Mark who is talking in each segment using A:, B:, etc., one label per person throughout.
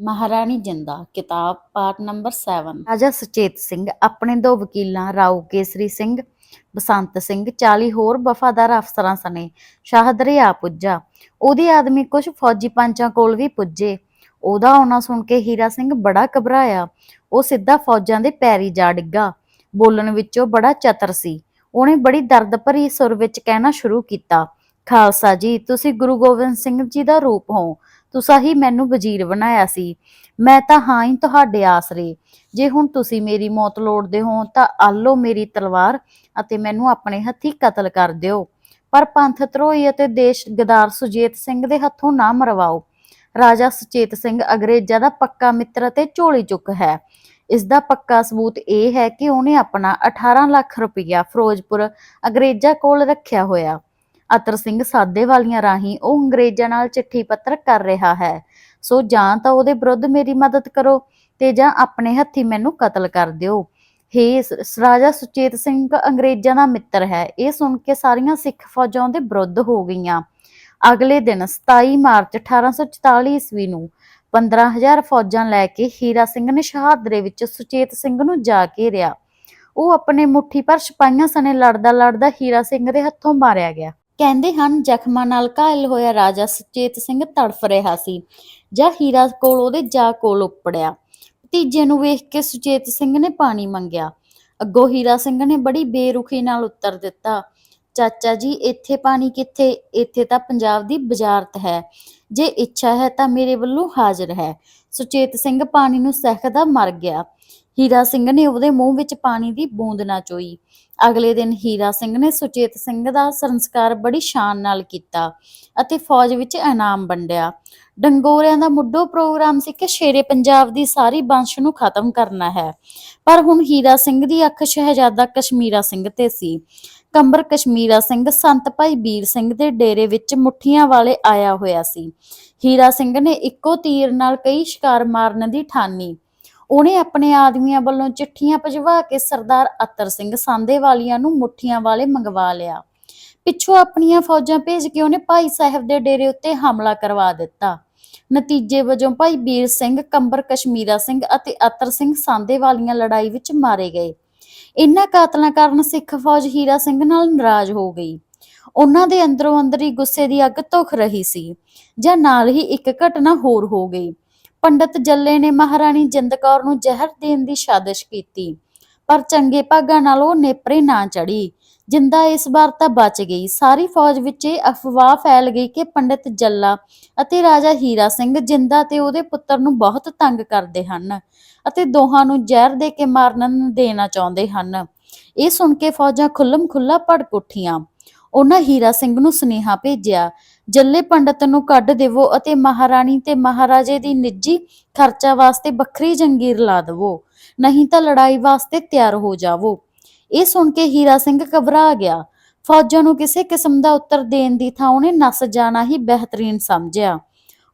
A: ਮਹਾਰਾਣੀ ਜਿੰਦਾ, ਕਿਤਾਬ, ਪਾਠ ਨੰਬਰ 7 ਰਾਜਾ ਸੁਚੇਤ ਸਿੰਘ, ਆਪਣੇ ਦੋ ਵਕੀਲਾਂ, ਰਾਓ ਕੇਸਰੀ ਸਿੰਘ, ਬਸੰਤ ਸਿੰਘ 40 ਹੋਰ ਵਫਾਦਾਰ ਅਫਸਰਾਂ ਸਣੇ ਸ਼ਾਹਦਰੇ ਆ ਪੁੱਜਾ। ਉਹਦੇ ਆਦਮੀ ਕੁਝ ਫੌਜੀ ਪੰਚਾਂ ਕੋਲ ਵੀ ਪੁੱਜੇ। ਉਹਦਾ ਆਉਣਾ ਸੁਣ ਕੇ ਹੀਰਾ ਸਿੰਘ ਬੜਾ ਘਬਰਾਇਆ। ਉਹ ਸਿੱਧਾ ਫੌਜਾਂ ਦੇ ਪੈਰੀ ਜਾ ਡਿੱਗਾ। ਬੋਲਣ ਵਿੱਚੋਂ ਬੜਾ ਚਤਰ ਸੀ। ਉਹਨੇ ਬੜੀ ਦਰਦ ਭਰੀ ਸੁਰ ਵਿੱਚ ਕਹਿਣਾ ਸ਼ੁਰੂ ਕੀਤਾ, ਖਾਲਸਾ ਜੀ, ਤੁਸੀਂ ਗੁਰੂ ਗੋਬਿੰਦ ਸਿੰਘ ਜੀ ਦਾ ਰੂਪ ਹੋ। ਤੁਸੀਂ ਹੀ ਮੈਨੂੰ ਵਜ਼ੀਰ ਬਣਾਇਆ ਸੀ। ਮੈਂ ਤਾਂ ਹਾਂ ਹੀ ਤੁਹਾਡੇ ਆਸਰੇ। ਜੇ ਹੁਣ ਤੁਸੀਂ ਮੇਰੀ ਮੌਤ ਲੋੜਦੇ ਹੋ ਤਾਂ ਆਲੋ ਮੇਰੀ ਤਲਵਾਰ ਅਤੇ ਮੈਨੂੰ ਆਪਣੇ ਹੱਥੀ ਕਤਲ ਕਰ ਦਿਓ। ਪਰ ਪੰਥ ਧਰੋਈ ਅਤੇ ਦੇਸ਼ ਗਦਾਰ ਸੁਜੇਤ ਸਿੰਘ ਦੇ ਹੱਥੋਂ ਨਾ ਮਰਵਾਓ। ਰਾਜਾ ਸੁਚੇਤ ਸਿੰਘ ਅੰਗਰੇਜ਼ਾਂ ਦਾ ਪੱਕਾ ਮਿੱਤਰ ਅਤੇ ਝੋਲੀ ਚੁੱਕ ਹੈ। ਇਸ ਦਾ ਪੱਕਾ ਸਬੂਤ ਇਹ ਹੈ ਕਿ ਉਹਨੇ ਆਪਣਾ 18 ਲੱਖ ਰੁਪਇਆ ਫਿਰੋਜ਼ਪੁਰ ਅੰਗਰੇਜ਼ਾਂ ਕੋਲ ਰੱਖਿਆ ਹੋਇਆ। ਅਤਰ ਸਿੰਘ ਸਾਦੇ ਵਾਲੀਆਂ ਰਾਹੀਂ ਉਹ ਅੰਗਰੇਜ਼ਾਂ ਨਾਲ ਚਿੱਠੀ ਪੱਤਰ ਕਰ ਰਿਹਾ ਹੈ। ਸੋ ਜਾਂ ਤਾਂ ਉਹਦੇ ਵਿਰੁੱਧ ਮੇਰੀ ਮਦਦ ਕਰੋ ਤੇ ਜਾਂ ਆਪਣੇ ਹੱਥੀ ਮੈਨੂੰ ਕਤਲ ਕਰ ਦਿਓ। ਹੇ ਰਾਜਾ ਸੁਚੇਤ ਸਿੰਘ ਅੰਗਰੇਜ਼ਾਂ ਦਾ ਮਿੱਤਰ ਹੈ। ਇਹ ਸੁਣ ਕੇ ਸਾਰੀਆਂ ਸਿੱਖ ਫੌਜਾਂ ਦੇ ਵਿਰੁੱਧ ਹੋ ਗਈਆਂ। ਅਗਲੇ ਦਿਨ 27 ਮਾਰਚ 1844 ਈਸਵੀ ਨੂੰ 15000 ਫੌਜਾਂ ਲੈ ਕੇ ਹੀਰਾ ਸਿੰਘ ਨੇ ਸ਼ਹਾਦਰੇ ਵਿੱਚ ਸੁਚੇਤ ਸਿੰਘ ਨੂੰ ਜਾ ਘੇਰਿਆ ਉਹ ਆਪਣੇ ਮੁੱਠੀ ਪਰ ਸਿਪਾਹੀਆਂ ਸਣੇ ਲੜਦਾ ਲੜਦਾ ਹੀਰਾ ਸਿੰਘ ਦੇ ਹੱਥੋਂ ਮਾਰਿਆ ਗਿਆ। ਕਹਿੰਦੇ ਹਨ, ਜ਼ਖਮਾਂ ਨਾਲ ਘਾਇਲ ਹੋਇਆ ਰਾਜਾ ਸੁਚੇਤ ਸਿੰਘ ਤੜਫ ਰਿਹਾ ਸੀ, ਜਾਂ ਹੀਰਾ ਕੋਲ ਉਹਦੇ ਜਾ ਕੋਲ ਉੱਪੜਿਆ। ਭਤੀਜੇ ਨੂੰ ਵੇਖ ਕੇ ਸੁਚੇਤ ਸਿੰਘ ਨੇ ਪਾਣੀ ਮੰਗਿਆ। ਅੱਗੋਂ ਹੀਰਾ ਸਿੰਘ ਨੇ ਬੜੀ ਬੇਰੁਖੀ ਨਾਲ ਉੱਤਰ ਦਿੱਤਾ, ਚਾਚਾ ਜੀ, ਇੱਥੇ ਪਾਣੀ ਕਿੱਥੇ? ਇੱਥੇ ਤਾਂ ਪੰਜਾਬ ਦੀ ਬਜ਼ਾਰਤ ਹੈ। ਜੇ ਇੱਛਾ ਹੈ ਤਾਂ ਮੇਰੇ ਵੱਲੋਂ ਹਾਜ਼ਰ ਹੈ। ਸੁਚੇਤ ਸਿੰਘ ਪਾਣੀ ਨੂੰ ਸਹਿਕਦਾ ਮਰ ਗਿਆ। ਹੀਰਾ ਸਿੰਘ ਨੇ ਉਹਦੇ ਮੂੰਹ ਵਿੱਚ ਪਾਣੀ ਦੀ ਬੂੰਦ ਨਾ ਚੋਈ। ਅਗਲੇ ਦਿਨ ਹੀਰਾ ਸਿੰਘ ਨੇ ਸੁਚੇਤ ਸਿੰਘ ਦਾ ਸੰਸਕਾਰ ਬੜੀ ਸ਼ਾਨ ਨਾਲ ਕੀਤਾ ਅਤੇ ਫੌਜ ਵਿੱਚ ਇਨਾਮ ਵੰਡਿਆ। ਡੰਗੋਰਿਆਂ ਦਾ ਮੁੱਢੋ ਪ੍ਰੋਗਰਾਮ ਸੀ ਕਿ ਸ਼ੇਰੇ ਪੰਜਾਬ ਦੀ ਸਾਰੀ ਬੰਸ਼ ਨੂੰ ਖਤਮ ਕਰਨਾ ਹੈ। ਪਰ ਹੁਣ ਹੀਰਾ ਸਿੰਘ ਦੀ ਅੱਖ ਸ਼ਹਿਜ਼ਾਦਾ ਕਸ਼ਮੀਰਾ ਸਿੰਘ ਤੇ ਸੀ। ਕੰਬਰ ਕਸ਼ਮੀਰਾ ਸਿੰਘ, ਸੰਤ ਭਾਈ ਵੀਰ ਸਿੰਘ ਦੇ ਡੇਰੇ ਵਿੱਚ ਮੁੱਠੀਆਂ ਵਾਲੇ ਆਇਆ ਹੋਇਆ ਸੀ। ਹੀਰਾ ਸਿੰਘ ਨੇ ਇੱਕੋ ਤੀਰ ਨਾਲ ਕਈ ਸ਼ਿਕਾਰ ਮਾਰਨ ਦੀ ਠਾਨੀ ਉਹਨੇ ਆਪਣੇ ਆਦਮੀਆਂ ਵੱਲੋਂ ਚਿੱਠੀਆਂ ਭਜਵਾ ਕੇ ਸਰਦਾਰ ਅਤਰ ਸਿੰਘ ਸਾਂਦੇ ਵਾਲੀਆਂ ਨੂੰ ਮੁੱਠੀਆਂ ਵਾਲੇ ਮੰਗਵਾ ਲਿਆ। ਪਿੱਛੋਂ ਆਪਣੀਆਂ ਫੌਜਾਂ ਭੇਜ ਕੇ ਉਹਨੇ ਭਾਈ ਸਾਹਿਬ ਦੇ ਡੇਰੇ ਉੱਤੇ ਹਮਲਾ ਕਰਵਾ ਦਿੱਤਾ। ਨਤੀਜੇ ਵਜੋਂ ਭਾਈ ਵੀਰ ਸਿੰਘ, ਕੰਬਰ ਕਸ਼ਮੀਰਾ ਸਿੰਘ ਅਤੇ ਅਤਰ ਸਿੰਘ ਸਾਂਦੇ ਵਾਲੀਆਂ ਲੜਾਈ ਵਿੱਚ ਮਾਰੇ ਗਏ। ਇਨ੍ਹਾਂ ਕਾਤਲਾਂ ਕਾਰਨ ਸਿੱਖ ਫੌਜ ਹੀਰਾ ਸਿੰਘ ਨਾਲ ਨਾਰਾਜ਼ ਹੋ ਗਈ। ਉਹਨਾਂ ਦੇ ਅੰਦਰੋਂ ਅੰਦਰ ਹੀ ਗੁੱਸੇ ਦੀ ਅੱਗ ਧੁਖ ਰਹੀ ਸੀ ਜਾਂ ਨਾਲ ਹੀ ਇੱਕ ਘਟਨਾ ਹੋਰ ਹੋ ਗਈ। ਪੰਡਤ ਜੱਲੇ ਨੇ ਮਹਾਰਾਣੀ ਜਿੰਦ ਕੌਰ ਨੂੰ ਜ਼ਹਿਰ ਦੇਣ ਦੀ ਸਾਜ਼ਿਸ਼ ਕੀਤੀ, ਪਰ ਚੰਗੇ ਭਾਗਾਂ ਨਾਲ ਉਹ ਨੇਪਰੇ ਨਾ ਚੜੀ ਜਿੰਦਾ ਇਸ ਵਾਰ ਤਾਂ ਬਚ ਗਈ। ਸਾਰੀ ਫੌਜ ਵਿੱਚ ਇਹ ਅਫਵਾਹ ਫੈਲ ਗਈ ਕਿ ਪੰਡਿਤ ਜੱਲਾ ਅਤੇ ਰਾਜਾ ਹੀਰਾ ਸਿੰਘ ਜਿੰਦਾ ਤੇ ਉਹਦੇ ਪੁੱਤਰ ਨੂੰ ਬਹੁਤ ਤੰਗ ਕਰਦੇ ਹਨ ਅਤੇ ਦੋਹਾਂ ਨੂੰ ਜ਼ਹਿਰ ਦੇ ਕੇ ਮਾਰਨ ਦੇਣਾ ਚਾਹੁੰਦੇ ਹਨ। ਇਹ ਸੁਣ ਕੇ ਫੌਜਾਂ ਖੁੱਲਮ ਖੁੱਲਾ ਭੜਕ ਉੱਠੀਆਂ। ਉਹਨਾਂ ਹੀਰਾ ਸਿੰਘ ਨੂੰ ਸੁਨੇਹਾ ਭੇਜਿਆ ਜੱਲੇ ਪੰਡਤ ਨੂੰ ਕੱਢ ਦੇਵੋ ਅਤੇ ਮਹਾਰਾਣੀ ਤੇ ਮਹਾਰਾਜੇ ਦੀ ਨਿੱਜੀ ਖਰਚਾ ਵਾਸਤੇ ਵੱਖਰੀ ਜੰਗੀਰ ਲਾ ਦੇਵੋ, ਨਹੀਂ ਤਾਂ ਲੜਾਈ ਵਾਸਤੇ ਤਿਆਰ ਹੋ ਜਾਵੋ। ਇਹ ਸੁਣ ਕੇ ਹੀਰਾ ਸਿੰਘ ਘਬਰਾ ਗਿਆ। ਫੌਜਾਂ ਨੂੰ ਕਿਸੇ ਕਿਸਮ ਦਾ ਉੱਤਰ ਦੇਣ ਦੀ ਥਾਂ ਉਹਨੇ ਨਸ ਜਾਣਾ ਹੀ ਬਿਹਤਰੀਨ ਸਮਝਿਆ।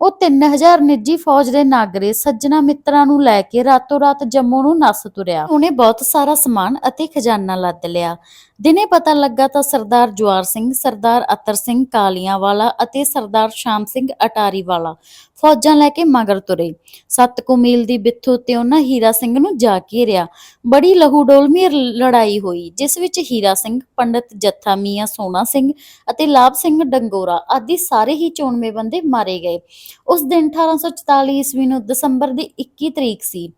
A: ਉਹ 3000 ਨਿੱਜੀ ਫੌਜ ਦੇ ਨਾਗਰੇ ਸੱਜਣਾ ਮਿੱਤਰਾਂ ਨੂੰ ਲੈ ਕੇ ਰਾਤੋਂ ਰਾਤ ਜੰਮੂ ਨੂੰ ਨੱਸ ਤੁਰਿਆ। ਉਹਨੇ ਬਹੁਤ ਸਾਰਾ ਸਮਾਨ ਅਤੇ ਖਜ਼ਾਨਾ ਲੱਦ ਲਿਆ। ਦਿਨੇ ਪਤਾ ਲੱਗਾ ਤਾਂ ਸਰਦਾਰ ਜਵਾਰ ਸਿੰਘ, ਸਰਦਾਰ ਅਤਰ ਸਿੰਘ ਕਾਲੀਆਂ ਵਾਲਾ ਅਤੇ ਸਰਦਾਰ ਸ਼ਾਮ ਸਿੰਘ ਅਟਾਰੀ ਵਾਲਾ ਫੌਜਾਂ ਲੈ ਕੇ ਮਗਰ ਤੁਰੇ। ਸੱਤ ਕੁ ਮੀਲ ਦੀ ਬਿੱਥੂ ਉੱਤੇ ਉਹਨਾਂ ਹੀਰਾ ਸਿੰਘ ਨੂੰ ਜਾ ਘੇਰਿਆ ਬੜੀ ਲਹੂ ਡੋਲਮੀ ਲੜਾਈ ਹੋਈ, ਜਿਸ ਵਿੱਚ ਹੀਰਾ ਸਿੰਘ, ਪੰਡਤ ਜੱਥਾ ਮੀਆਂ ਸੋਨਾ ਸਿੰਘ ਅਤੇ ਲਾਭ ਸਿੰਘ ਡੰਗੋਰਾ ਆਦਿ ਸਾਰੇ ਹੀ ਚੋਣਵੇਂ ਬੰਦੇ ਮਾਰੇ ਗਏ। ਉਸ ਦਿਨ 1844 ਈਸਵੀ ਨੂੰ ਦਸੰਬਰ ਦੀ 21 ਤਰੀਕ ਸੀ।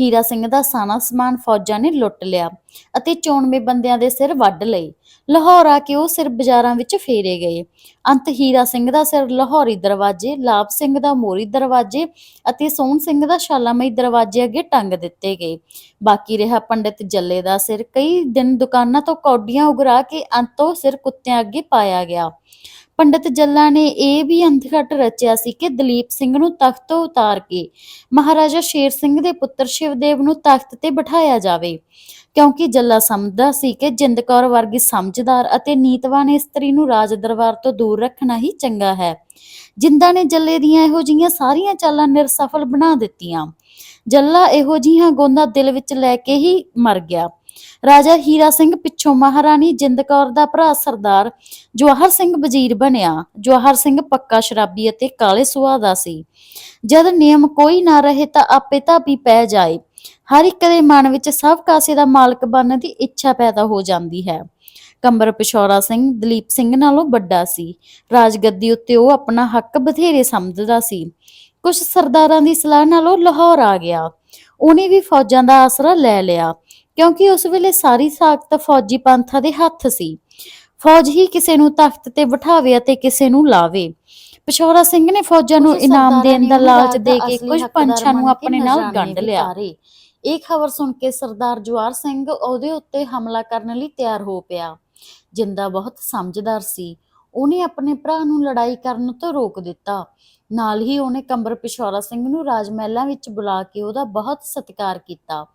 A: ਹੀਰਾ ਸਿੰਘ ਦਾ ਸਾਨਾ ਸਮਾਨ ਫੌਜਾਂ ਨੇ ਲੁੱਟ ਲਿਆ ਅਤੇ ਚੋਣਵੇਂ ਬੰਦਿਆਂ ਦੇ ਸਿਰ ਵੱਢ ਲਏ। ਲਾਹੌਰ ਆ ਕੇ ਉਹ ਸਿਰ ਬਾਜ਼ਾਰਾਂ ਵਿੱਚ ਫੇਰੇ ਗਏ। ਅੰਤ ਹੀਰਾ ਸਿੰਘ ਦਾ ਸਿਰ ਲਾਹੌਰੀ ਦਰਵਾਜ਼ੇ, ਲਾਭ ਸਿੰਘ ਦਾ ਮੋਰੀ ਦਰਵਾਜ਼ੇ ਅਤੇ ਸੋਹਣ ਸਿੰਘ ਦਾ ਸ਼ਾਲਾਮਈ ਦਰਵਾਜ਼ੇ ਅੱਗੇ ਟੰਗ ਦਿੱਤੇ ਗਏ। ਬਾਕੀ ਰਿਹਾ ਪੰਡਿਤ ਜੱਲੇ ਦਾ ਸਿਰ। ਕਈ ਦਿਨ ਦੁਕਾਨਾਂ ਤੋਂ ਕੌਡੀਆਂ ਉਗਰਾ ਕੇ ਅੰਤੋਂ ਸਿਰ ਕੁੱਤਿਆਂ ਅੱਗੇ ਪਾਇਆ ਗਿਆ। ਪੰਡਿਤ ਜੱਲਾ ਨੇ ਇਹ ਵੀ ਅੰਧਖਟ ਰਚਿਆ ਸੀ ਕਿ ਦਲੀਪ ਸਿੰਘ ਨੂੰ ਤਖਤ ਤੋਂ ਉਤਾਰ ਕੇ ਮਹਾਰਾਜਾ ਸ਼ੇਰ ਸਿੰਘ ਦੇ ਪੁੱਤਰ ਸ਼ਿਵਦੇਵ ਨੂੰ ਤਖਤ ਤੇ ਬਿਠਾਇਆ ਜਾਵੇ। ਕਿਉਂਕਿ ਜੱਲਾ ਸਮਝਦਾ ਸੀ ਕਿ ਜਿੰਦ ਕੌਰ ਵਰਗੀ ਸਮਝਦਾਰ ਅਤੇ ਨੀਤਵਾਨ ਇਸਤਰੀ ਨੂੰ ਰਾਜ ਦਰਬਾਰ ਤੋਂ ਦੂਰ ਰੱਖਣਾ ਹੀ ਚੰਗਾ ਹੈ। ਜਿੰਦਾ ਨੇ ਜੱਲੇ ਦੀਆਂ ਇਹੋ ਜਿਹੀਆਂ ਸਾਰੀਆਂ ਚਾਲਾਂ ਨਿਰਸਫਲ ਬਣਾ ਦਿੱਤੀਆਂ। ਜੱਲਾ ਇਹੋ ਜਿਹੀਆਂ ਗੋਂਦਾਂ ਦਿਲ ਵਿੱਚ ਲੈ ਕੇ ਹੀ ਮਰ ਗਿਆ। ਰਾਜਾ ਹੀਰਾ ਸਿੰਘ ਪਿੱਛੋਂ ਮਹਾਰਾਣੀ ਜਿੰਦ ਕੌਰ ਦਾ ਭਰਾ ਸਰਦਾਰ ਜਵਾਹਰ ਸਿੰਘ ਵਜ਼ੀਰ ਬਣਿਆ। ਜਵਾਹਰ ਸਿੰਘ ਪੱਕਾ ਸ਼ਰਾਬੀ ਅਤੇ ਕਾਲੇ ਸੁਭਾਅ ਦਾ ਸੀ। ਜਦ ਨਿਯਮ ਕੋਈ ਨਾ ਰਹੇ ਤਾਂ ਆਪੇ ਧਾਪੀ ਪੈ ਜਾਏ। ਹਰ ਇੱਕ ਦੇ ਮਨ ਵਿੱਚ ਸਭ ਕਾਸੇ ਦਾ ਮਾਲਕ ਬਣਨ ਦੀ ਇੱਛਾ ਪੈਦਾ ਹੋ ਜਾਂਦੀ ਹੈ। ਕੰਬਰ ਪਿਸ਼ੌਰਾ ਸਿੰਘ ਦਲੀਪ ਸਿੰਘ ਨਾਲੋਂ ਵੱਡਾ ਸੀ। ਰਾਜਗੱਦੀ ਉੱਤੇ ਉਹ ਆਪਣਾ ਹੱਕ ਬਥੇਰੇ ਸਮਝਦਾ ਸੀ। ਕੁਝ ਸਰਦਾਰਾਂ ਦੀ ਸਲਾਹ ਨਾਲ ਉਹ ਲਾਹੌਰ ਆ ਗਿਆ। ਉਹਨੇ ਵੀ ਫੌਜਾਂ ਦਾ ਆਸਰਾ ਲੈ ਲਿਆ। ਕਿਉਂਕਿ ਉਸ ਵੇਲੇ ਸਾਰੀ ਤਾਕਤ ਫੌਜੀ ਪੰਥਾਂ ਦੇ ਹੱਥ ਸੀ। ਫੌਜ ਹੀ ਕਿਸੇ ਨੂੰ ਤਖਤ ਤੇ ਬਿਠਾਵੇ ਅਤੇ ਕਿਸੇ ਨੂੰ ਲਾਵੇ। ਪਿਸ਼ੌਰਾ ਸਿੰਘ ਨੇ ਫੌਜਾਂ ਨੂੰ ਇਨਾਮ ਦੇਣ ਦਾ ਲਾਲਚ ਦੇ ਕੇ ਕੁਝ ਪੰਛਾਂ ਨੂੰ ਆਪਣੇ ਨਾਲ ਗੰਢ ਲਿਆ। ਇਹ ਖਬਰ ਸੁਣ ਕੇ ਸਰਦਾਰ ਜਵਾਰ ਸਿੰਘ ਉਹਦੇ ਉੱਤੇ ਹਮਲਾ ਕਰਨ ਲਈ ਤਿਆਰ ਹੋ ਪਿਆ। ਜਿੰਦਾ ਬਹੁਤ ਸਮਝਦਾਰ ਸੀ। ਉਹਨੇ ਆਪਣੇ ਭਰਾ ਨੂੰ ਲੜਾਈ ਕਰਨ ਤੋਂ ਰੋਕ ਦਿੱਤਾ। ਨਾਲ ਹੀ ਉਹਨੇ ਕੰਬਰ ਪਿਸ਼ੌਰਾ ਸਿੰਘ ਨੂੰ ਰਾਜ ਮਹਿਲਾਂ ਵਿੱਚ ਬੁਲਾ ਕੇ ਉਹਦਾ ਬਹੁਤ ਸਤਿਕਾਰ ਕੀਤਾ।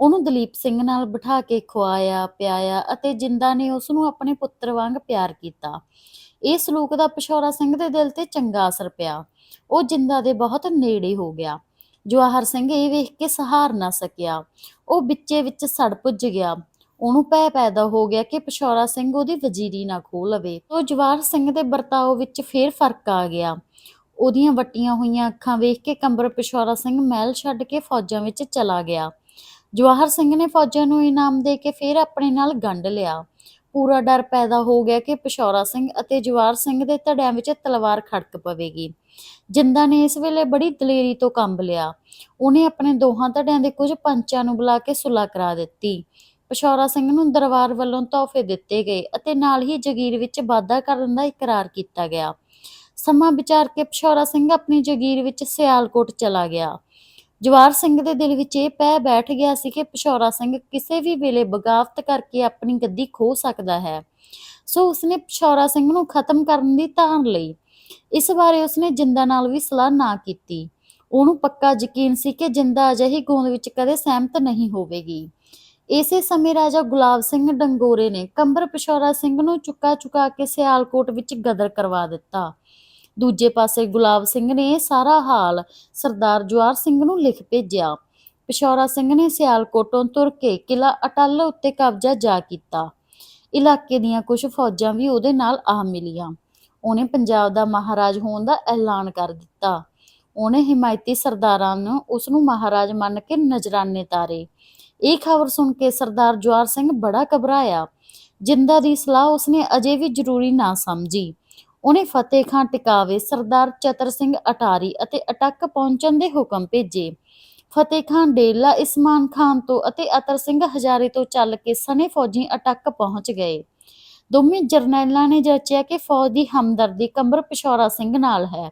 A: ਉਹਨੂੰ ਦਲੀਪ ਸਿੰਘ ਨਾਲ ਬਿਠਾ ਕੇ ਖਵਾਇਆ ਪਿਆਇਆ ਅਤੇ ਜਿੰਦਾ ਨੇ ਉਸ ਨੂੰ ਆਪਣੇ ਪੁੱਤਰ ਵਾਂਗ ਪਿਆਰ ਕੀਤਾ। ਇਹ ਸਲੂਕ ਦਾ ਪਿਸ਼ੌਰਾ ਸਿੰਘ ਦੇ ਦਿਲ ਤੇ ਚੰਗਾ ਅਸਰ ਪਿਆ। ਉਹ ਜਿੰਦਾ ਦੇ ਬਹੁਤ ਨੇੜੇ ਹੋ ਗਿਆ। ਜਵਾਹਰ ਸਿੰਘ ਇਹ ਵੇਖ ਕੇ ਸਹਾਰ ਨਾ ਸਕਿਆ। ਉਹ ਵਿੱਚੇ ਵਿੱਚ ਸੜ ਪੁੱਜ ਗਿਆ। ਉਹਨੂੰ ਭੈ ਪੈਦਾ ਹੋ ਗਿਆ ਕਿ ਪਿਸ਼ੌਰਾ ਸਿੰਘ ਉਹਦੀ ਵਜ਼ੀਰੀ ਨਾ ਖੋਹ ਲਵੇ। ਉਹ ਜਵਾਹਰ ਸਿੰਘ ਦੇ ਵਰਤਾਓ ਵਿੱਚ ਫੇਰ ਫ਼ਰਕ ਆ ਗਿਆ। ਉਹਦੀਆਂ ਵੱਟੀਆਂ ਹੋਈਆਂ ਅੱਖਾਂ ਵੇਖ ਕੇ ਕੰਬਰ ਪਿਸ਼ੌਰਾ ਸਿੰਘ ਮਹਿਲ ਛੱਡ ਕੇ ਫੌਜਾਂ ਵਿੱਚ ਚਲਾ ਗਿਆ। ਜਵਾਹਰ ਸਿੰਘ ਨੇ ਫੌਜਾਂ ਨੂੰ ਇਨਾਮ ਦੇ ਕੇ ਫਿਰ ਆਪਣੇ ਨਾਲ ਗੰਢ ਲਿਆ। ਪੂਰਾ ਡਰ ਪੈਦਾ ਹੋ ਗਿਆ ਕਿ ਪਿਸ਼ੌਰਾ ਸਿੰਘ ਅਤੇ ਜਵਾਹਰ ਸਿੰਘ ਦੇ ਧੜਿਆਂ ਵਿੱਚ ਤਲਵਾਰ ਖੜਕ ਪਵੇਗੀ। ਜਿੰਦਾ ਨੇ ਇਸ ਵੇਲੇ ਬੜੀ ਦਲੇਰੀ ਤੋਂ ਕੰਬ ਲਿਆ। ਉਹਨੇ ਆਪਣੇ ਦੋਹਾਂ ਧੜਿਆਂ ਦੇ ਕੁਝ ਪੰਚਾਂ ਨੂੰ ਬੁਲਾ ਕੇ ਸੁਲਾ ਕਰਾ ਦਿੱਤੀ। ਪਿਸ਼ੌਰਾ ਸਿੰਘ ਨੂੰ ਦਰਬਾਰ ਵੱਲੋਂ ਤੋਹਫੇ ਦਿੱਤੇ ਗਏ ਅਤੇ ਨਾਲ ਹੀ ਜਗੀਰ ਵਿੱਚ ਵਾਧਾ ਕਰਨ ਦਾ ਇਕਰਾਰ ਕੀਤਾ ਗਿਆ। ਸਮਾਂ ਵਿਚਾਰ ਕੇ ਪਿਸ਼ੌਰਾ ਸਿੰਘ ਆਪਣੀ ਜਗੀਰ ਵਿੱਚ ਸਿਆਲਕੋਟ ਚਲਾ ਗਿਆ। ਜਵਾਰ ਸਿੰਘ ਦੇ ਦਿਲ ਵਿੱਚ ਇਹ ਪੈ ਬੈਠ ਗਿਆ ਸੀ ਕਿ ਪਿਸ਼ੌਰਾ ਸਿੰਘ ਕਿਸੇ ਵੀ ਵੇਲੇ ਬਗਾਵਤ ਕਰਕੇ ਆਪਣੀ ਗੱਦੀ ਖੋ ਸਕਦਾ ਹੈ। ਸੋ ਉਸਨੇ ਪਿਸ਼ੌਰਾ ਸਿੰਘ ਨੂੰ ਖਤਮ ਕਰਨ ਦੀ ਧਾਰ ਲਈ ਇਸ ਬਾਰੇ ਉਸਨੇ ਜਿੰਦਾ ਨਾਲ ਵੀ ਸਲਾਹ ਨਾ ਕੀਤੀ। ਉਹਨੂੰ ਪੱਕਾ ਯਕੀਨ ਸੀ ਕਿ ਜਿੰਦਾ ਅਜਿਹੀ ਗੋਂਦ ਵਿੱਚ ਕਦੇ ਸਹਿਮਤ ਨਹੀਂ ਹੋਵੇਗੀ। ਇਸੇ ਸਮੇਂ ਰਾਜਾ ਗੁਲਾਬ ਸਿੰਘ ਡੰਗੋਰੇ ਨੇ ਕੰਬਰ ਪਿਸ਼ੌਰਾ ਸਿੰਘ ਨੂੰ ਚੁੱਕਾ ਚੁਕਾ ਕੇ ਸਿਆਲਕੋਟ ਵਿੱਚ ਗਦਰ ਕਰਵਾ ਦਿੱਤਾ। ਦੂਜੇ ਪਾਸੇ ਗੁਲਾਬ ਸਿੰਘ ਨੇ ਇਹ ਸਾਰਾ ਹਾਲ ਸਰਦਾਰ ਜਵਾਰ ਸਿੰਘ ਨੂੰ ਲਿਖ ਭੇਜਿਆ। ਪਿਸ਼ੌਰਾ ਸਿੰਘ ਨੇ ਸਿਆਲਕੋਟੋਂ ਤੁਰ ਕੇ ਕਿਲਾ ਅਟੱਲ ਉੱਤੇ ਕਬਜ਼ਾ ਜਾ ਕੀਤਾ। ਇਲਾਕੇ ਦੀਆਂ ਕੁਝ ਫੌਜਾਂ ਵੀ ਉਹਦੇ ਨਾਲ ਆ ਮਿਲੀਆਂ। ਉਹਨੇ ਪੰਜਾਬ ਦਾ ਮਹਾਰਾਜ ਹੋਣ ਦਾ ਐਲਾਨ ਕਰ ਦਿੱਤਾ। ਉਹਨੇ ਹਿਮਾਇਤੀ ਸਰਦਾਰਾਂ ਨੂੰ ਉਸ ਨੂੰ ਮਹਾਰਾਜ ਮੰਨ ਕੇ ਨਜ਼ਰਾਨੇ ਤਾਰੇ। ਇਹ ਖਬਰ ਸੁਣ ਕੇ ਸਰਦਾਰ ਜਵਾਰ ਸਿੰਘ ਬੜਾ ਘਬਰਾਇਆ। ਜਿੰਦਾ ਦੀ ਸਲਾਹ ਉਸਨੇ ਅਜੇ ਵੀ ਜ਼ਰੂਰੀ ਨਾ ਸਮਝੀ। ਉਹਨੇ ਫਤਿਹ ਖਾਂ ਟਿਕਾਵੇ, ਸਰਦਾਰ ਚਤਰ ਸਿੰਘ ਅਟਾਰੀ ਅਤੇ ਅਟਕ ਪਹੁੰਚਣ ਦੇ ਹੁਕਮ ਭੇਜੇ। ਫਤਿਹ ਖਾਨ ਡੇਲਾ ਇਸਮਾਨ ਖਾਨ ਤੋਂ ਅਤੇ ਅਤਰ ਸਿੰਘ ਹਜ਼ਾਰੇ ਤੋਂ ਚੱਲ ਕੇ ਸਨੇ ਫੌਜੀ ਅਟਕ ਪਹੁੰਚ ਗਏ। ਦੋਵੇਂ ਜਰਨੈਲਾਂ ਨੇ ਜਾਚਿਆ ਕਿ ਫੌਜ ਦੀ ਹਮਦਰਦੀ ਕੰਬਰ ਪਿਸ਼ੌਰਾ ਸਿੰਘ ਨਾਲ ਹੈ।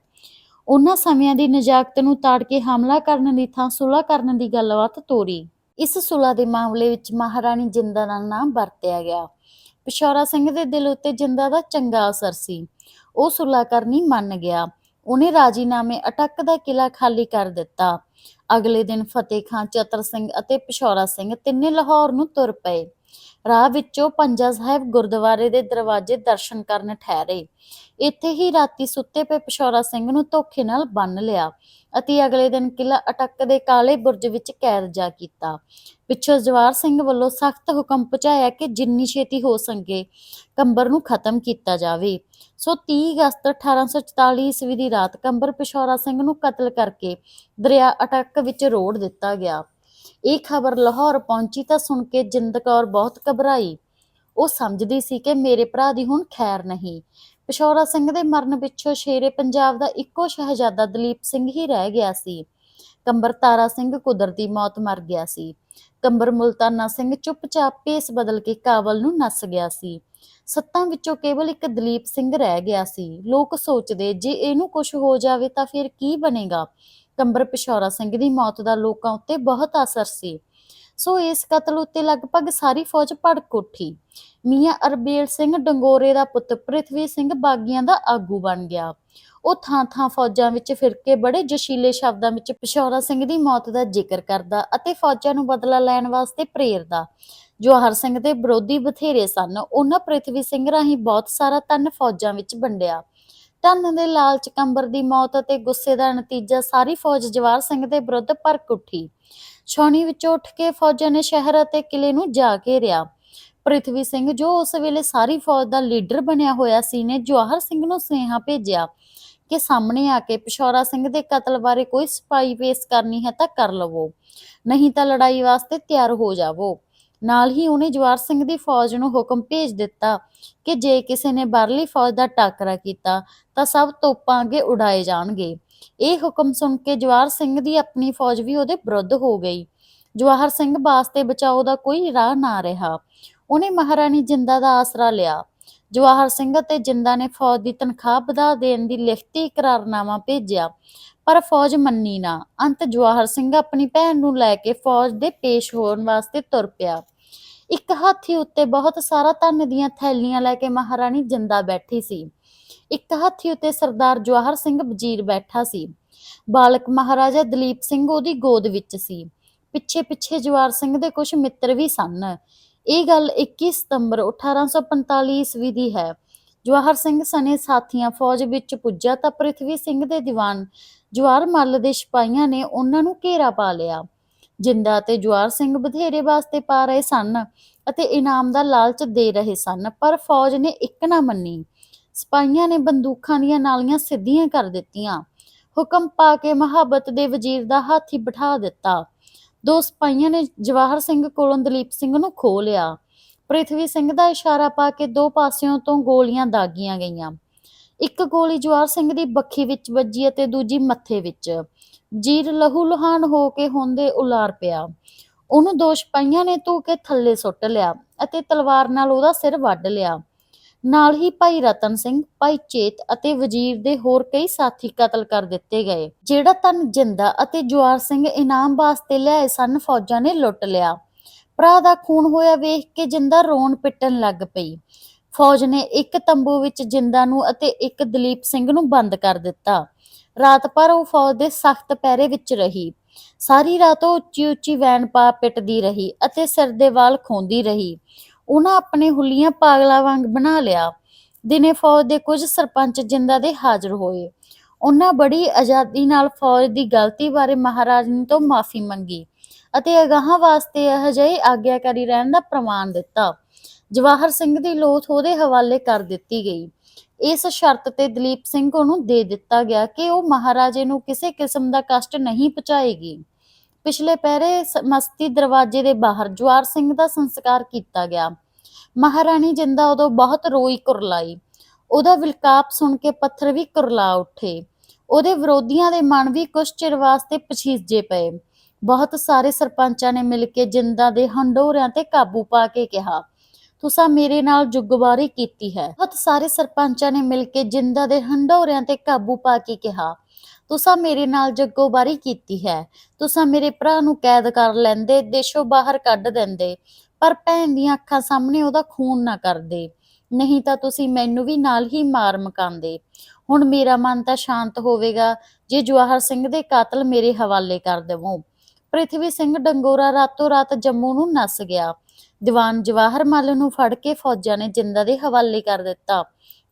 A: ਉਹਨਾਂ ਸਮਿਆਂ ਦੀ ਨਜਾਕਤ ਨੂੰ ਤਾੜ ਕੇ ਹਮਲਾ ਕਰਨ ਦੀ ਥਾਂ ਸੁਲ੍ਹਾ ਕਰਨ ਦੀ ਗੱਲਬਾਤ ਤੋਰੀ। ਇਸ ਸੁਲ੍ਹਾ ਦੇ ਮਾਮਲੇ ਵਿੱਚ ਮਹਾਰਾਣੀ ਜਿੰਦਾ ਦਾ ਨਾਮ ਵਰਤਿਆ ਗਿਆ। ਪਿਸ਼ੌਰਾ ਸਿੰਘ ਦੇ ਦਿਲ ਉੱਤੇ ਜਿੰਦਾ ਦਾ ਚੰਗਾ ਅਸਰ ਸੀ। ਉਹ ਸੁਲ੍ਹਾ ਕਰਨੀ ਮੰਨ ਗਿਆ। ਉਹਨੇ ਰਾਜੀਨਾਮੇ ਅਟਕ ਦਾ ਕਿਲਾ ਖਾਲੀ ਕਰ ਦਿੱਤਾ। ਅਗਲੇ ਦਿਨ ਫਤਿਹ ਖਾਨ ਚਤਰ ਸਿੰਘ ਅਤੇ ਪਿਸ਼ੌਰਾ ਸਿੰਘ ਤਿੰਨੇ ਲਾਹੌਰ ਨੂੰ ਤੁਰ ਪਏ। ਰਾਹ ਵਿੱਚੋਂ ਪੰਜਾ ਸਾਹਿਬ ਗੁਰਦੁਆਰੇ ਦੇ ਦਰਵਾਜ਼ੇ ਦਰਸ਼ਨ ਕਰਨ ਠਹਿਰੇ। ਇੱਥੇ ਹੀ ਰਾਤੀ ਸੁੱਤੇ ਪਏ ਪਿਸ਼ੌਰਾ ਸਿੰਘ ਨੂੰ ਧੋਖੇ ਨਾਲ ਬੰਨ ਲਿਆ ਅਤੇ ਅਗਲੇ ਦਿਨ ਕਿਲਾ ਅਟਕ ਦੇ ਕਾਲੇ ਬੁਰਜ ਵਿੱਚ ਕੈਦ ਜਾ ਕੀਤਾ। ਪਿੱਛੋਂ ਜਵਾਰ ਸਿੰਘ ਵੱਲੋਂ ਸਖਤ ਹੁਕਮ ਪਹੁੰਚਾਇਆ ਕਿ ਜਿੰਨੀ ਛੇਤੀ ਹੋ ਸਕੇ ਕੰਬਰ ਨੂੰ ਖਤਮ ਕੀਤਾ ਜਾਵੇ। ਸੋ 30 ਅਗਸਤ 1844 ਈਸਵੀ ਦੀ ਰਾਤ ਕੰਬਰ ਪਿਸ਼ੌਰਾ ਸਿੰਘ ਨੂੰ ਕਤਲ ਕਰਕੇ ਦਰਿਆ ਅਟਕ ਵਿੱਚ ਰੋੜ ਦਿੱਤਾ ਗਿਆ। ਇਹ ਖਬਰ ਲਾਹੌਰ ਪਹੁੰਚੀ ਤਾਂ ਸੁਣ ਕੇ ਜਿੰਦ ਕੌਰ ਬਹੁਤ ਘਬਰਾਈ। ਉਹ ਸਮਝਦੀ ਸੀ ਕਿ ਮੇਰੇ ਭਰਾ ਦੀ ਹੁਣ ਖੈਰ ਨਹੀਂ। ਪਿਸ਼ੌਰਾ ਸਿੰਘ ਦੇ ਮਰਨ ਪਿੱਛੋਂ ਸ਼ੇਰੇ ਪੰਜਾਬ ਦਾ ਇੱਕੋ ਸ਼ਹਿਜ਼ਾਦਾ ਦਲੀਪ ਸਿੰਘ ਹੀ ਰਹਿ ਗਿਆ ਸੀ। ਕੰਬਰ ਤਾਰਾ ਸਿੰਘ ਕੁਦਰਤੀ ਮੌਤ ਮਰ ਗਿਆ ਸੀ। ਕੰਬਰ ਮੁਲਤਾਨਾ ਸਿੰਘ ਚੁੱਪਚਾਪ ਭੇਸ ਬਦਲ ਕੇ ਕਾਬਲ ਨੂੰ ਨੱਸ ਗਿਆ ਸੀ। ਸੱਤਾਂ ਵਿੱਚੋਂ ਕੇਵਲ ਇੱਕ ਦਲੀਪ ਸਿੰਘ ਰਹਿ ਗਿਆ ਸੀ। ਲੋਕ ਸੋਚਦੇ, ਜੇ ਇਹਨੂੰ ਕੁਝ ਹੋ ਜਾਵੇ ਤਾਂ ਫਿਰ ਕੀ ਬਣੇਗਾ? ਕੰਬਰ ਪਿਸ਼ੌਰਾ ਸਿੰਘ ਦੀ ਮੌਤ ਦਾ ਲੋਕਾਂ ਉੱਤੇ ਬਹੁਤ ਅਸਰ ਸੀ। ਸੋ ਇਸ ਕਤਲ ਉੱਤੇ ਲਗਭਗ ਸਾਰੀ ਫੌਜ ਭੜਕ ਉੱਠੀ। ਮੀਆਂ ਅਰਬੇਲ ਸਿੰਘ ਡੰਗੋਰੇ ਦਾ ਪੁੱਤ ਪ੍ਰਿਥਵੀ ਸਿੰਘ ਬਾਗੀਆਂ ਦਾ ਆਗੂ ਬਣ ਗਿਆ। ਉਹ ਥਾਂ-ਥਾਂ ਫੌਜਾਂ ਵਿੱਚ ਫਿਰ ਕੇ ਬੜੇ ਜਸ਼ੀਲੇ ਸ਼ਬਦਾਂ ਵਿੱਚ ਪਿਸ਼ੌਰਾ ਸਿੰਘ ਦੀ ਮੌਤ ਦਾ ਜ਼ਿਕਰ ਕਰਦਾ ਅਤੇ ਫੌਜਾਂ ਨੂੰ ਬਦਲਾ ਲੈਣ ਵਾਸਤੇ ਪ੍ਰੇਰਦਾ। ਜਵਾਹਰ ਸਿੰਘ ਦੇ ਵਿਰੋਧੀ ਬਥੇਰੇ ਸਨ। ਉਹਨਾਂ ਪ੍ਰਿਥਵੀ ਸਿੰਘ ਰਾਹੀਂ ਬਹੁਤ ਸਾਰਾ ਤਨ ਫੌਜਾਂ ਵਿੱਚ ਵੰਡਿਆ। ਧਨ ਦੇ ਲਾਲਚ, ਕੰਬਰ ਦੀ ਮੌਤ ਅਤੇ ਗੁੱਸੇ ਦਾ ਨਤੀਜਾ ਸਾਰੀ ਫੌਜ ਜਵਾਰ ਸਿੰਘ ਦੇ ਵਿਰੁੱਧ ਭੜਕ ਉੱਠੀ। ਛਾਉਣੀ ਵਿੱਚੋਂ ਉੱਠ ਕੇ ਫੌਜਾਂ ਨੇ ਸ਼ਹਿਰ ਅਤੇ ਕਿਲੇ ਨੂੰ ਜਾ ਘੇਰਿਆ ਪ੍ਰਿਥਵੀ ਸਿੰਘ, ਜੋ ਉਸ ਵੇਲੇ ਸਾਰੀ ਫੌਜ ਦਾ ਲੀਡਰ ਬਣਿਆ ਹੋਇਆ ਸੀ, ਨੇ ਜਵਾਹਰ ਸਿੰਘ ਨੂੰ ਸੁਨੇਹਾ ਭੇਜਿਆ ਕਿ ਸਾਹਮਣੇ ਆ ਕੇ ਪਿਸ਼ੌਰਾ ਸਿੰਘ ਦੇ ਕਤਲ ਬਾਰੇ ਕੋਈ ਸਫ਼ਾਈ ਪੇਸ਼ ਕਰਨੀ ਹੈ ਤਾਂ ਕਰ ਲਵੋ, ਨਹੀਂ ਤਾਂ ਲੜਾਈ ਵਾਸਤੇ ਤਿਆਰ ਹੋ ਜਾਵੋ। ਨਾਲ ਹੀ ਉਹਨੇ ਜਵਾਰ ਸਿੰਘ ਦੀ ਫੌਜ ਨੂੰ ਹੁਕਮ ਭੇਜ ਦਿੱਤਾ ਕਿ ਜੇ ਕਿਸੇ ਨੇ ਬਾਹਰਲੀ ਫੌਜ ਦਾ ਟਾਕਰਾ ਕੀਤਾ, ਤਾਂ ਸਭ ਤੋਪਾਂ ਅੱਗੇ ਉਡਾਏ ਜਾਣਗੇ। ਇਹ ਹੁਕਮ ਸੁਣ ਕੇ ਜਵਾਰ ਸਿੰਘ ਦੀ ਆਪਣੀ ਫੌਜ ਵੀ ਉਹਦੇ ਵਿਰੁੱਧ ਹੋ ਗਈ। ਜਵਾਹਰ ਸਿੰਘ ਵਾਸਤੇ ਬਚਾਓ ਦਾ ਕੋਈ ਰਾਹ ਨਾ ਰਿਹਾ। ਉਹਨੇ ਮਹਾਰਾਣੀ ਜਿੰਦਾ ਦਾ ਆਸਰਾ ਲਿਆ। ਜਵਾਹਰ ਸਿੰਘ ਅਤੇ ਜਿੰਦਾ ਨੇ ਫੌਜ ਦੀ ਤਨਖਾਹ ਵਧਾ ਦੇਣ ਦੀ ਲਿਖਤੀ ਇਕਰਾਰਨਾਮਾ ਭੇਜਿਆ, ਪਰ ਫੌਜ ਮੰਨੀ ਨਾ। ਅੰਤ ਜਵਾਹਰ ਸਿੰਘ ਆਪਣੀ ਭੈਣ ਨੂੰ ਲੈ ਕੇ ਫੌਜ ਦੇ ਪੇਸ਼ ਹੋਣ ਵਾਸਤੇ ਤੁਰ ਪਿਆ। ਇੱਕ ਹਾਥੀ ਉੱਤੇ ਬਹੁਤ ਸਾਰਾ ਧਨ ਦੀਆਂ ਥੈਲੀਆਂ ਲੈ ਕੇ ਮਹਾਰਾਣੀ ਜਿੰਦਾ ਬੈਠੀ ਸੀ। ਇੱਕ ਹਾਥੀ ਉੱਤੇ ਸਰਦਾਰ ਜਵਾਹਰ ਸਿੰਘ ਵਜ਼ੀਰ ਬੈਠਾ ਸੀ। ਬਾਲਕ ਮਹਾਰਾਜਾ ਦਲੀਪ ਸਿੰਘ ਉਹਦੀ ਗੋਦ ਵਿੱਚ ਸੀ। ਪਿੱਛੇ ਪਿੱਛੇ ਜਵਾਰ ਸਿੰਘ ਦੇ ਕੁਝ ਮਿੱਤਰ ਵੀ ਸਨ। ਇਹ ਗੱਲ 21 ਸਤੰਬਰ 1845 ਈਸਵੀ ਦੀ ਹੈ। ਜਵਾਹਰ ਸਿੰਘ ਸਨੇ ਸਾਥੀਆਂ ਫੌਜ ਵਿੱਚ ਪੁੱਜਾ ਤਾਂ ਪ੍ਰਿਥਵੀ ਸਿੰਘ ਦੇ ਦੀਵਾਨ ਜਵਾਰ ਮੱਲ ਦੇ ਸਿਪਾਹੀਆਂ ਨੇ ਉਹਨਾਂ ਨੂੰ ਘੇਰਾ ਪਾ ਲਿਆ। ਜਿੰਦਾ ਤੇ ਜਵਾਰ ਸਿੰਘ ਬਥੇਰੇ ਵਾਸਤੇ ਪਾ ਰਹੇ ਸਨ ਅਤੇ ਇਨਾਮ ਦਾ ਲਾਲਚ ਦੇ ਰਹੇ ਸਨ, ਪਰ ਫੌਜ ਨੇ ਇੱਕ ਨਾ ਮੰਨੀ। ਸਿਪਾਹੀਆਂ ਨੇ ਬੰਦੂਕਾਂ ਦੀਆਂ ਨਾਲੀਆਂ ਸਿੱਧੀਆਂ ਕਰ ਦਿੱਤੀਆਂ। ਹੁਕਮ ਪਾ ਕੇ ਮਹਾਬਤ ਦੇ ਵਜ਼ੀਰ ਦਾ ਹਾਥੀ ਬਿਠਾ ਦਿੱਤਾ। ਦੋ ਸਿਪਾਹੀਆਂ ਨੇ ਜਵਾਹਰ ਸਿੰਘ ਕੋਲੋਂ ਦਲੀਪ ਸਿੰਘ ਨੂੰ ਖੋਹ ਲਿਆ। ਪ੍ਰਿਥਵੀ ਸਿੰਘ ਦਾ ਇਸ਼ਾਰਾ ਪਾ ਕੇ ਦੋ ਪਾਸਿਓਂ ਤੋਂ ਗੋਲੀਆਂ ਦਾਗੀਆਂ ਗਈਆਂ। ਇੱਕ ਗੋਲੀ ਜਵਾਹਰ ਸਿੰਘ ਦੀ ਬੱਖੀ ਵਿੱਚ ਵੱਜੀ ਅਤੇ ਦੂਜੀ ਮੱਥੇ ਵਿੱਚ। ਜੀਰ ਲਹੂ ਲੁਹਾਨ ਹੋ ਕੇ ਹੁੰਦੇ ਉਲਾਰ ਪਿਆ। ਉਹਨੂੰ ਦੋ ਸਿਪਾਹੀਆਂ ਨੇ ਧੂ ਕੇ ਥੱਲੇ ਸੁੱਟ ਲਿਆ ਅਤੇ ਤਲਵਾਰ ਨਾਲ ਉਹਦਾ ਸਿਰ ਵੱਢ ਲਿਆ। ਨਾਲ ਹੀ ਭਾਈ ਰਤਨ ਸਿੰਘ, ਭਾਈ ਚੇਤ ਅਤੇ ਵਜ਼ੀਰ ਦੇ ਹੋਰ ਕਈ ਸਾਥੀ ਕਤਲ ਕਰ ਦਿੱਤੇ ਗਏ, ਜਿਹੜਾ ਤਨ ਜਿੰਦਾ ਅਤੇ ਜਵਾਰ ਸਿੰਘ ਇਨਾਮ ਵਾਸਤੇ ਲਿਆਏ ਸਨ, ਫੌਜਾਂ ਨੇ ਲੁੱਟ ਲਿਆ। ਭਰਾ ਦਾ ਖੂਨ ਹੋਇਆ ਵੇਖ ਕੇ ਜਿੰਦਾ ਰੋਣ ਪਿੱਟਣ ਲੱਗ ਪਈ। ਫੌਜ ਨੇ ਇੱਕ ਤੰਬੂ ਵਿੱਚ ਜਿੰਦਾ ਨੂੰ ਅਤੇ ਇੱਕ ਦਲੀਪ ਸਿੰਘ ਨੂੰ ਬੰਦ ਕਰ ਦਿੱਤਾ। ਰਾਤ ਭਰ ਉਹ ਫੌਜ ਦੇ ਸਖਤ ਪਹਿਰੇ ਵਿੱਚ ਰਹੀ। ਸਾਰੀ ਰਾਤ ਉਹ ਉੱਚੀ ਉੱਚੀ ਵੈਣ ਪਾ ਪਿੱਟਦੀ ਰਹੀ ਅਤੇ ਸਿਰ ਦੇ ਵਾਲ ਖੋਂਦੀ ਰਹੀ। ਉਹਨਾਂ ਆਪਣੇ ਹੁੱਲੀਆਂ ਪਾਗਲਾ ਵਾਂਗ ਬਣਾ ਲਿਆ। ਦਿਨੇ ਫੌਜ ਦੇ ਕੁਝ ਸਰਪੰਚ ਜਿੰਦਾ ਦੇ ਹਾਜ਼ਰ ਹੋਏ। ਉਹਨਾਂ ਬੜੀ ਆਜ਼ਾਦੀ ਨਾਲ ਫੌਜ ਦੀ ਗਲਤੀ ਬਾਰੇ ਮਹਾਰਾਣੀ ਤੋਂ ਮਾਫੀ ਮੰਗੀ ਅਤੇ ਅਗਾਹਾਂ ਵਾਸਤੇ ਇਹ ਜਿਹੇ ਆਗਿਆਕਾਰੀ ਰਹਿਣ ਦਾ ਪ੍ਰਮਾਣ ਦਿੱਤਾ। ਜਵਾਹਰ ਸਿੰਘ ਦੀ ਲੋਥ ਉਹਦੇ ਹਵਾਲੇ ਕਰ ਦਿੱਤੀ ਗਈ। ਇਸ ਸ਼ਰਤ ਤੇ ਦਲੀਪ ਸਿੰਘ ਨੂੰ ਦੇ ਦਿੱਤਾ ਗਿਆ ਕਿ ਉਹ ਮਹਾਰਾਜੇ ਨੂੰ ਕਿਸੇ ਕਿਸਮ ਦਾ ਕਸ਼ਟ ਨਹੀਂ ਪਹੁੰਚਾਏਗੀ। ਪਿਛਲੇ ਪਹਿਰੇ ਮਸਤੀ ਦਰਵਾਜ਼ੇ ਦੇ ਬਾਹਰ ਜਵਾਰ ਸਿੰਘ ਦਾ ਸੰਸਕਾਰ ਕੀਤਾ ਗਿਆ। ਮਹਾਰਾਣੀ ਜਿੰਦਾ ਉਦੋਂ ਬਹੁਤ ਰੋਈ ਕੁਰਲਾਈ। ਉਹਦਾ ਵਿਲਕਾਪ ਸੁਣ ਕੇ ਪੱਥਰ ਵੀ ਕੁਰਲਾ ਉੱਠੇ। ਉਹਦੇ ਵਿਰੋਧੀਆਂ ਦੇ ਮਨ ਵੀ ਕੁਝ ਚਿਰ ਵਾਸਤੇ ਪਛੀਜੇ ਪਏ। ਬਹੁਤ ਸਾਰੇ ਸਰਪੰਚਾਂ ਨੇ ਮਿਲ ਕੇ ਜਿੰਦਾ ਦੇ ਹੰਡੋਰਿਆਂ ਤੇ ਕਾਬੂ ਪਾ ਕੇ ਕਿਹਾ, ਤੁਸਾਂ ਮੇਰੇ ਨਾਲ ਜੁਗਬਾਰੀ ਕੀਤੀ ਹੈ। ਬਹੁਤ ਸਾਰੇ ਸਰਪੰਚਾਂ ਨੇ ਮਿਲ ਕੇ ਜਿੰਦਾ ਦੇ ਹੰਡੋਰਿਆਂ ਤੇ ਕਾਬੂ ਪਾ ਕੇ ਕਿਹਾ। ਤੁਸਾਂ ਮੇਰੇ ਨਾਲ ਜੱਗੋਬਾਰੀ ਕੀਤੀ ਹੈ। ਤੁਸਾਂ ਮੇਰੇ ਭਰਾ ਨੂੰ ਕੈਦ ਕਰ ਲੈਂਦੇ, ਦੇਸ਼ੋਂ ਬਾਹਰ ਕੱਢ ਦਿੰਦੇ, ਪਰ ਭੈਣ ਦੀਆਂ ਅੱਖਾਂ ਸਾਹਮਣੇ ਉਹਦਾ ਖੂਨ ਨਾ ਕਰਦੇ। ਨਹੀਂ ਤਾਂ ਤੁਸੀਂ ਮੈਨੂੰ ਵੀ ਨਾਲ ਹੀ ਮਾਰ ਮਕਾਉਂਦੇ। ਹੁਣ ਮੇਰਾ ਮਨ ਤਾਂ ਸ਼ਾਂਤ ਹੋਵੇਗਾ ਜੇ ਜਵਾਹਰ ਸਿੰਘ ਦੇ ਕਾਤਲ ਮੇਰੇ ਹਵਾਲੇ ਕਰ ਦੇਵੋ। ਪ੍ਰਿਥਵੀ ਸਿੰਘ ਡੰਗੋਰਾ ਰਾਤੋਂ ਰਾਤ ਜੰਮੂ ਨੂੰ ਨੱਸ ਗਿਆ। ਦੀਵਾਨ ਜਵਾਹਰ ਮੱਲ ਨੂੰ ਫੜ ਕੇ ਫੌਜਾਂ ਨੇ ਜਿੰਦਾ ਦੇ ਹਵਾਲੇ ਕਰ ਦਿੱਤਾ।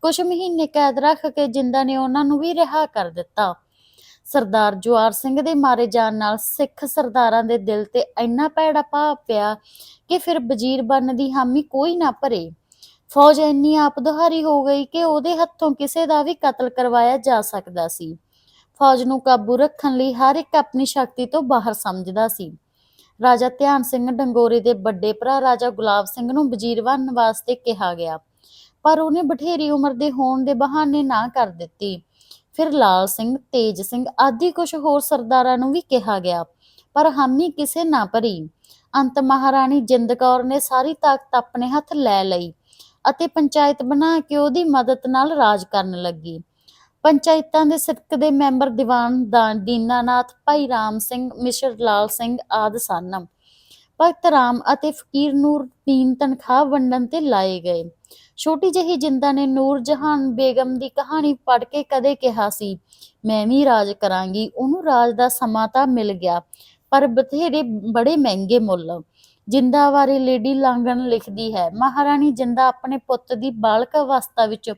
A: ਕੁਝ ਮਹੀਨੇ ਕੈਦ ਰੱਖ ਕੇ ਜਿੰਦਾ ਨੇ ਉਹਨਾਂ ਨੂੰ ਵੀ ਰਿਹਾ ਕਰ ਦਿੱਤਾ। ਸਰਦਾਰ ਜਵਾਰ ਸਿੰਘ ਦੇ ਮਾਰੇ ਜਾਣ ਨਾਲ ਸਿੱਖ ਸਰਦਾਰਾਂ ਦੇ ਦਿਲ ਤੇ ਇੰਨਾ ਭੈੜਾ ਭਾਵ ਪਿਆ ਕਿ ਫਿਰ ਵਜ਼ੀਰ ਬਣਨ ਦੀ ਹਾਮੀ ਕੋਈ ਨਾ ਭਰੇ। ਫੌਜ ਇੰਨੀ ਆਪਦਹਾਰੀ ਹੋ ਗਈ ਕਿ ਉਹਦੇ ਹੱਥੋਂ ਕਿਸੇ ਦਾ ਵੀ ਕਤਲ ਕਰਵਾਇਆ ਜਾ ਸਕਦਾ ਸੀ। ਫੌਜ ਨੂੰ ਕਾਬੂ ਰੱਖਣ ਲਈ ਹਰ ਇੱਕ ਆਪਣੀ ਸ਼ਕਤੀ ਤੋਂ ਬਾਹਰ ਸਮਝਦਾ ਸੀ। ਰਾਜਾ ਧਿਆਨ ਸਿੰਘ ਡੰਗੋਰੇ ਦੇ ਵੱਡੇ ਭਰਾ ਰਾਜਾ ਗੁਲਾਬ ਸਿੰਘ ਨੂੰ ਵਜ਼ੀਰ ਬਣਨ ਵਾਸਤੇ ਕਿਹਾ ਗਿਆ, ਪਰ ਉਹਨੇ ਬਠੇਰੀ ਉਮਰ ਦੇ ਹੋਣ ਦੇ ਬਹਾਨੇ ਨਾ ਕਰ ਦਿੱਤੀ। ਫਿਰ ਲਾਲ ਸਿੰਘ, ਤੇਜ ਸਿੰਘ ਆਦਿ ਕੁਝ ਹੋਰ ਸਰਦਾਰਾਂ ਨੂੰ ਵੀ ਕਿਹਾ ਗਿਆ, ਪਰ ਹਾਮੀ ਕਿਸੇ ਨਾ ਭਰੀ। ਅੰਤ ਮਹਾਰਾਣੀ ਜਿੰਦ ਕੌਰ ਨੇ ਸਾਰੀ ਤਾਕਤ ਆਪਣੇ ਹੱਥ ਲੈ ਲਈ ਅਤੇ ਪੰਚਾਇਤ ਬਣਾ ਕੇ ਉਹਦੀ ਮਦਦ ਨਾਲ ਰਾਜ ਕਰਨ ਲੱਗੀ। ਪੰਚਾਇਤਾਂ ਦੇ ਸਿਰਕ ਦੇ ਮੈਂਬਰ ਦੀਵਾਨ ਦਾ ਦੀਨਾਨਾਥ, ਭਾਈ ਰਾਮ ਸਿੰਘ ਮਿਸ਼ਰ ਲਾਲ ਸਿੰਘ ਆਦਿ ਸਨ। ਭਗਤ ਰਾਮ ਅਤੇ ਫਕੀਰ ਨੂਰ ਦੀਨ ਤਨਖਾਹ ਵੰਡਣ ਤੇ ਲਾਏ ਗਏ। ਛੋਟੀ ਜਿਹੀ ਜਿੰਦਾ ਨੇ ਨੂਰ ਜਹਾਨ ਬੇਗਮ ਦੀ ਕਹਾਣੀ ਪੜ੍ਹ ਕੇ ਕਦੇ ਕਿਹਾ ਸੀ, ਮੈਂ ਵੀ ਰਾਜ ਕਰਾਂਗੀ। ਉਹਨੂੰ ਰਾਜ ਦਾ ਸਮਾਂ ਤਾਂ ਮਿਲ ਗਿਆ, ਪਰ ਬਥੇਰੇ ਬੜੇ ਮਹਿੰਗੇ ਮੁੱਲ। ਜਿੰਦਾ ਬਾਰੇ ਲੇਡੀ ਲਾਂਗਣ ਲਿਖਦੀ ਹੈ, ਮਹਾਰਾਣੀ ਜਿੰਦਾ ਆਪਣੇ ਪੁੱਤ ਦੀ ਬਾਲਕ ਅਵਸਥਾ ਵਿੱਚ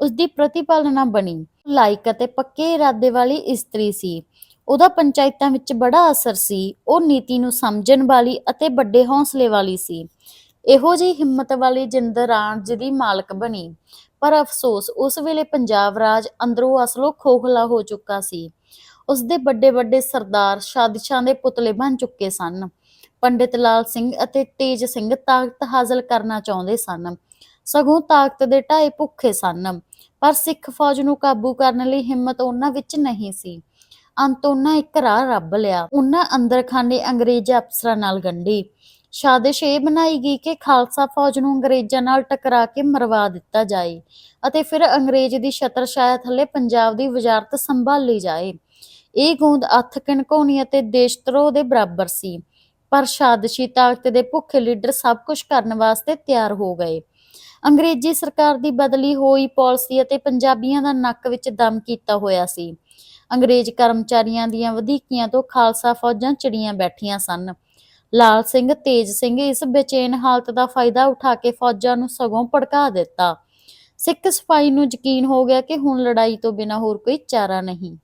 A: ਉਸ ਦੀ ਪ੍ਰਤੀਪਾਲਨਾ ਬਣੀ। ਲਾਇਕ ਅਤੇ ਪੱਕੇ ਇਰਾਦੇ ਵਾਲੀ ਇਸਤਰੀ ਸੀ। ਉਹਦਾ ਪੰਚਾਇਤਾਂ ਵਿੱਚ ਬੜਾ ਅਸਰ ਸੀ। ਉਹ ਨੀਤੀ ਨੂੰ ਸਮਝਣ ਵਾਲੀ ਅਤੇ ਵੱਡੇ ਹੌਸਲੇ ਵਾਲੀ ਸੀ। ਇਹੋ ਜਿਹੀ ਹਿੰਮਤ ਵਾਲੀ ਜਿੰਦ ਰਾਂਝ ਦੀ ਮਾਲਕ ਬਣੀ। ਪਰ ਅਫਸੋਸ, ਉਸ ਵੇਲੇ ਪੰਜਾਬ ਰਾਜ ਅੰਦਰੋਂ ਅਸਲੋਂ ਖੋਖਲਾ ਹੋ ਚੁੱਕਾ ਸੀ। ਉਸ ਦੇ ਵੱਡੇ ਵੱਡੇ ਸਰਦਾਰ ਸ਼ਾਦਿਸ਼ਾਂ ਦੇ ਪੁਤਲੇ ਬਣ ਚੁੱਕੇ ਸਨ। ਪੰਡਿਤ ਲਾਲ ਸਿੰਘ ਅਤੇ ਤੇਜ ਸਿੰਘ ਤਾਕਤ ਹਾਸਲ ਕਰਨਾ ਚਾਹੁੰਦੇ ਸਨ। ਸਗੋਂ ਤਾਕਤ ਦੇ ਢਾਏ ਭੁੱਖੇ ਸਨ। ਪਰ ਸਿੱਖ ਫੌਜ ਨੂੰ ਕਾਬੂ ਕਰਨ ਲਈ ਹਿੰਮਤ ਉਹਨਾਂ ਵਿੱਚ ਨਹੀਂ ਸੀ। ਅੰਤ ਉਹਨਾਂ ਇੱਕ ਰਾਹ ਰੱਬ ਲਿਆ। ਉਹਨਾਂ ਅੰਦਰਖਾਨੇ ਅੰਗਰੇਜ਼ ਅਫਸਰਾਂ ਨਾਲ ਗੰਢੀ। ਸਾਜ਼ਿਸ਼ ਇਹ ਬਣਾਈ ਗਈ ਕਿ ਖਾਲਸਾ ਫੌਜ ਨੂੰ ਅੰਗਰੇਜ਼ਾਂ ਨਾਲ ਟਕਰਾ ਕੇ ਮਰਵਾ ਦਿੱਤਾ ਜਾਏ ਅਤੇ ਫਿਰ ਅੰਗਰੇਜ਼ ਦੀ ਛਤਰ ਥੱਲੇ ਪੰਜਾਬ ਦੀ ਵਜ਼ਾਰਤ ਸੰਭਾਲੀ ਜਾਏ। ਇਹ ਗੂੰਦ ਅੱਥ ਕਿਣਕੋਣੀ ਅਤੇ ਦੇਸ਼ਧਰੋਹ ਦੇ ਬਰਾਬਰ ਸੀ, ਪਰ ਸਾਜ਼ਿਸ਼ੀ ਤਾਕਤ ਦੇ ਭੁੱਖੇ ਲੀਡਰ ਸਭ ਕੁਝ ਕਰਨ ਵਾਸਤੇ ਤਿਆਰ ਹੋ ਗਏ। ਅੰਗਰੇਜ਼ੀ ਸਰਕਾਰ ਦੀ ਬਦਲੀ ਹੋਈ ਪਾਲਿਸੀ ਅਤੇ ਪੰਜਾਬੀਆਂ ਦਾ ਨੱਕ ਵਿੱਚ ਦਮ ਕੀਤਾ ਹੋਇਆ ਸੀ। ਅੰਗਰੇਜ਼ ਕਰਮਚਾਰੀਆਂ ਦੀਆਂ ਵਧੀਕੀਆਂ ਤੋਂ ਖਾਲਸਾ ਫੌਜਾਂ ਚਿੜੀਆਂ ਬੈਠੀਆਂ ਸਨ। ਲਾਲ ਸਿੰਘ, ਤੇਜ ਸਿੰਘ ਇਸ ਬੇਚੈਨ ਹਾਲਤ ਦਾ ਫਾਇਦਾ ਉਠਾ ਕੇ ਫੌਜਾਂ ਨੂੰ ਸਗੋਂ ਭੜਕਾ ਦਿੱਤਾ। ਸਿੱਖ ਸਿਪਾਹੀ ਨੂੰ ਯਕੀਨ ਹੋ ਗਿਆ ਕਿ ਹੁਣ ਲੜਾਈ ਤੋਂ ਬਿਨਾਂ ਹੋਰ ਕੋਈ ਚਾਰਾ ਨਹੀਂ।